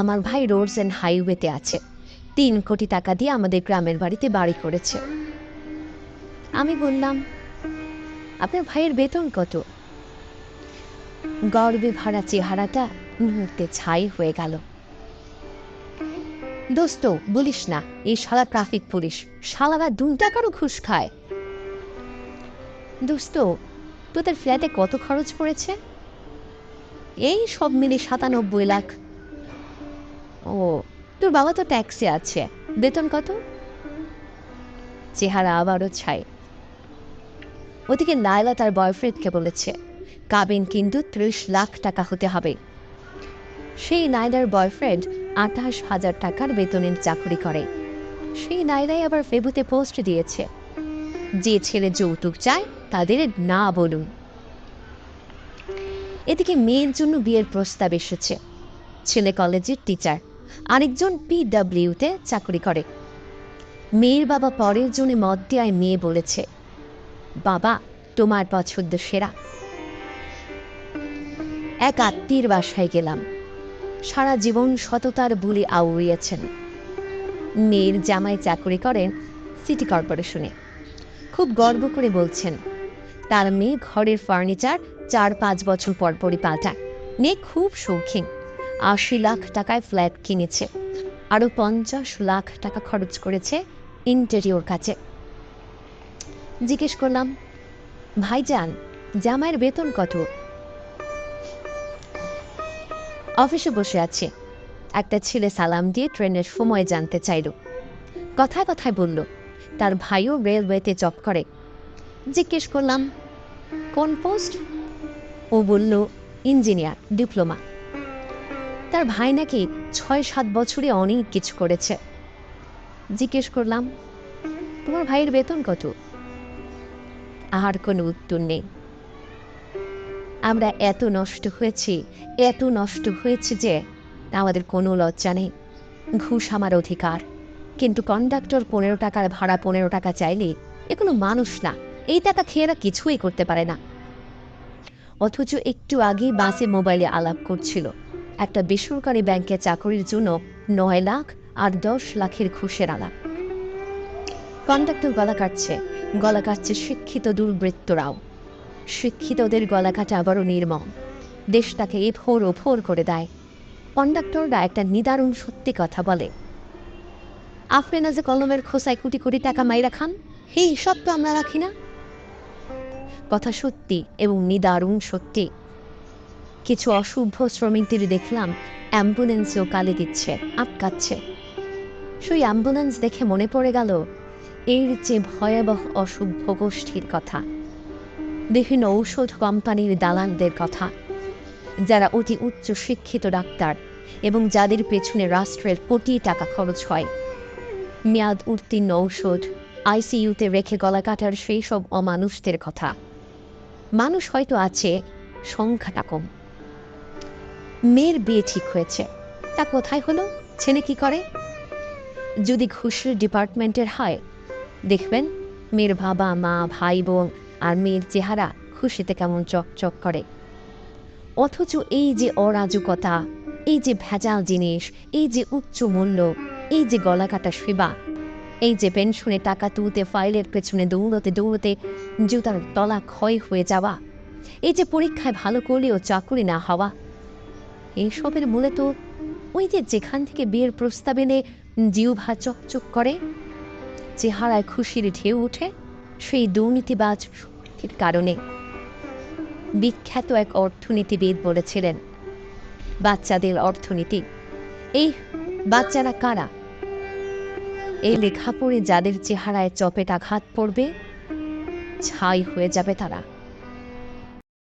আমার ভাই roads and হাইওয়েতে আছে। তিন কোটি টাকা দিয়ে আমাদের গ্রামের বাড়িতে বাড়ি করেছে। আমি বললাম, আপনার ভাইয়ের বেতন কত? গর্বে ভরা চেহারাটা মুহূর্তে ছাই হয়ে গেল। দোস্ত, বলিস না, এই শালা ট্রাফিক পুলিশ শালারা দু টাকারও ঘুষ খায়। দোস্ত, তোদের ফ্ল্যাটে কত খরচ পড়েছে? এই সব মিলে সাতানব্বই লাখ ও, তোর বাবা তো ট্যাক্সি আছে। বেতন কত? চেহারা আবারও ছাই। ওদিকে লায়লা তার বয়ফ্রেন্ডকে বলেছে, কাবিন কিন্তু ত্রিশ লাখ টাকা হতে হবে। সেই নাইলার বয়ফ্রেন্ড আঠাশ হাজার টাকার বেতনের চাকরি করে। সেই নাইলাই আবার ফেবুতে পোস্ট দিয়েছে, যে ছেলে যৌতুক চায়, তাদের না বলুন। এদিকে মেয়ের জন্য বিয়ের প্রস্তাব এসেছে। ছেলে কলেজের টিচার আরেকজন পিডাব্লিউতে চাকরি করে। মেয়ের বাবা পরের জন্য মত দেওয়ায় মেয়ে বলেছে, বাবা, তোমার পছন্দ সেরা। এক আত্মীর বাসায় গেলাম। সারা জীবন সততার বুলি আউড়িয়েছেন। মেয়ের জামাই চাকরি করেন সিটি কর্পোরেশনে। খুব গর্ব করে বলছেন, তার মেয়ে ঘরের ফার্নিচার চার পাঁচ বছর পরপরই পাল্টায়। মেয়ে খুব শৌখিন। আশি লাখ টাকায় ফ্ল্যাট কিনেছে। আরও পঞ্চাশ লাখ টাকা খরচ করেছে ইন্টেরিয়র কাছে। জিজ্ঞেস করলাম, ভাইজান, জামাইয়ের বেতন কত? অফিসে বসে আছে। একটা ছেলে সালাম দিয়ে ট্রেনের সময় জানতে চাইল। কথায় কথায় বলল, তার ভাইও রেলওয়েতে জব করে। জিজ্ঞেস করলাম, কোন পোস্ট? ও বলল, ইঞ্জিনিয়ার, ডিপ্লোমা। তার ভাই নাকি ছয় সাত বছরে অনেক কিছু করেছে। জিজ্ঞেস করলাম, তোমার ভাইয়ের বেতন কত? আর কোনো উত্তর নেই। আমরা এত নষ্ট হয়েছি, এত নষ্ট হয়েছে যে আমাদের কোনো লজ্জা নেই। ঘুষ আমার অধিকার। কিন্তু কন্ডাক্টর পনেরো টাকার ভাড়া পনেরো টাকা চাইলে এ কোনো মানুষ না, এই টাকা খেয়েরা কিছুই করতে পারে না। অথচ একটু আগেই বাসে মোবাইলে আলাপ করছিল। একটা বেসরকারি ব্যাংকে চাকরির জন্য নয় লাখ আর দশ লাখের ঘুষের আলাপ। কন্ডাক্টর গলা কাটছে। গলা কাটছে শিক্ষিত দুর্বৃত্তরাও। শিক্ষিতদের গলা কাটা আবারও নির্মম। দেশটাকে ও ওফোর করে দেয়। কন্ডাক্টররা একটা নিদারুণ সত্যি কথা বলে। আফরেনা যে কলমের খোসায় কোটি কোটি টাকা মাইরা খান, এই সব তো আমরা রাখি না। কথা সত্যি এবং নিদারুণ সত্যি। কিছু অশুভ শ্রমিকদের দেখলাম, অ্যাম্বুলেন্সেও কালি দিচ্ছে, আটকাচ্ছে। সেই অ্যাম্বুলেন্স দেখে মনে পড়ে গেল, এর যে ভয়াবহ অশুভ গোষ্ঠীর কথা, বিভিন্ন ঔষধ কোম্পানির দালালদের কথা, যারা অতি উচ্চ শিক্ষিত ডাক্তার এবং যাদের পেছনে রাষ্ট্রের কোটি টাকা খরচ হয়। মেয়াদ উত্তীর্ণ ঔষধ, আইসিইউতে রেখে গলা কাটার সেই সব অমানুষদের কথা। মানুষ হয়তো আছে, সংখ্যাটা কম। মেয়ের বিয়ে ঠিক হয়েছে। তা কোথায় হলো? ছেলে কি করে? যদি ঘুষের ডিপার্টমেন্টের হয়, দেখবেন মেয়ের বাবা, মা, ভাই, বোন আর মেয়ের চেহারা খুশিতে কেমন চকচক করে। অথচ এই যে অরাজকতা, এই যে ভেজাল জিনিস, এই যে উচ্চ মূল্য, এই যে গলা কাটা সেবা, এই যে পেনশনে টাকা তুলতে, ফাইলের পেছনে দৌড়তে দৌড়তে জুতার তলা ক্ষয় হয়ে যাওয়া, এই যে পরীক্ষায় ভালো করলেও চাকরি না হওয়া এইসবের মূলে তো ওই যে যেখান থেকে বিয়ের প্রস্তাব এনে জিউভা চকচক করে, চেহারায় খুশির ঢেউ ওঠে, সেই দুর্নীতিবাজ শক্তির কারণে। বিখ্যাত এক অর্থনীতিবিদ বলেছিলেন, বাচ্চাদের অর্থনীতি। এই বাচ্চারা কারা? এই লেখা পড়ে যাদের চেহারায় চপেটাঘাত পড়বে, ছাই হয়ে যাবে তারা।